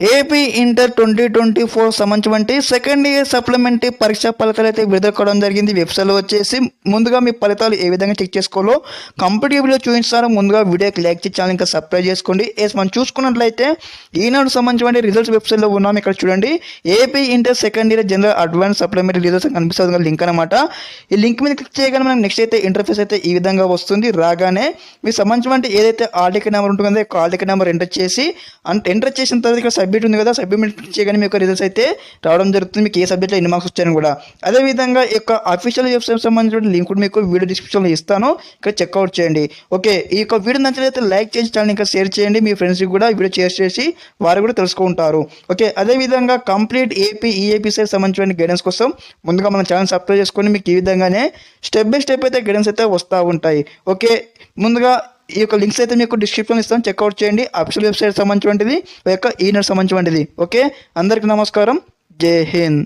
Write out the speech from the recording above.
AP inter twenty twenty four సంబంధించి second year supplementary పరీక్ష ఫలితాలు అయితే విడుదల కావడం జరిగింది. వెబ్సైట్లో వచ్చేసి ముందుగా మీ ఫలితాలు ఏ విధంగా చెక్ చేసుకోవాలో కంపిటేటివ్లో చూపించారో ముందుగా వీడియోకి లైక్ చేసి ఛానల్ ఇంకా సబ్స్క్రైబ్ చేసుకోండి. ఎస్ మనం చూసుకున్నట్లయితే ఈనాడు సంబంధించిన రిజల్ట్స్ వెబ్సైట్లో ఉన్నాం. ఇక్కడ చూడండి. AP inter second year general advance supplementary results కనిపిస్తుంది లింక్ అనమాట ఈ లింక్ మీద క్లిక్ చేయగానే మనకి నెక్స్ట్ అయితే ఇంటర్ఫేస్ అయితే ఈ విధంగా వస్తుంది. రాగానే మీకు సంబంధించిన ఏదైతే ఆల్ టికెట్ నెంబర్ ఉంటుందో కాల్ టికెట్ నెంబర్ ఎంటర్ చేసి అంటే ఎంటర్ చేసిన తర్వాత ఇక్కడ సబ్మిట్ ఉంది కదా సబ్మిట్ క్లిక్ చేయగానే మీకు రిజల్ట్స్ అయితే రావడం జరుగుతుంది. మీకు ఏ సబ్జెక్ట్లో ఎన్ని మార్క్స్ వచ్చాయని కూడా. అదేవిధంగా ఈ యొక్క అఫీషియల్ వెబ్సైట్ సంబంధించిన లింక్ కూడా మీకు వీడియో డిస్క్రిప్షన్లో ఇస్తాను. ఇక్కడ చెక్అవుట్ చేయండి. ఓకే ఈ యొక్క వీడియో నచ్చినట్లయితే లైక్ చేసి ఛానల్ ఇంకా షేర్ చేయండి. మీ ఫ్రెండ్స్కి కూడా వీడియో షేర్ చేసి వారు కూడా తెలుసుకుంటారు. ఓకే అదేవిధంగా కంప్లీట్ ఏపీ ఈఏపీ సైడ్ సంబంధించిన గైడెన్స్ కోసం ముందుగా మన ఛానల్ సబ్స్క్రైబ్ చేసుకొని మీకు ఈ విధంగానే స్టెప్ బై స్టెప్ అయితే గైడెన్స్ అయితే వస్తూ ఉంటాయి. ఓకే ముందుగా ఈ యొక్క లింక్స్ అయితే మీకు డిస్క్రిప్షన్ ఇస్తాను చెక్అవుట్ చేయండి. అఫిషియల్ వెబ్సైట్ సంబంధించినటువంటిది ఈ యొక్క ఈనర్ సంబంధించినటువంటిది. ఓకే అందరికీ నమస్కారం. జై హింద్.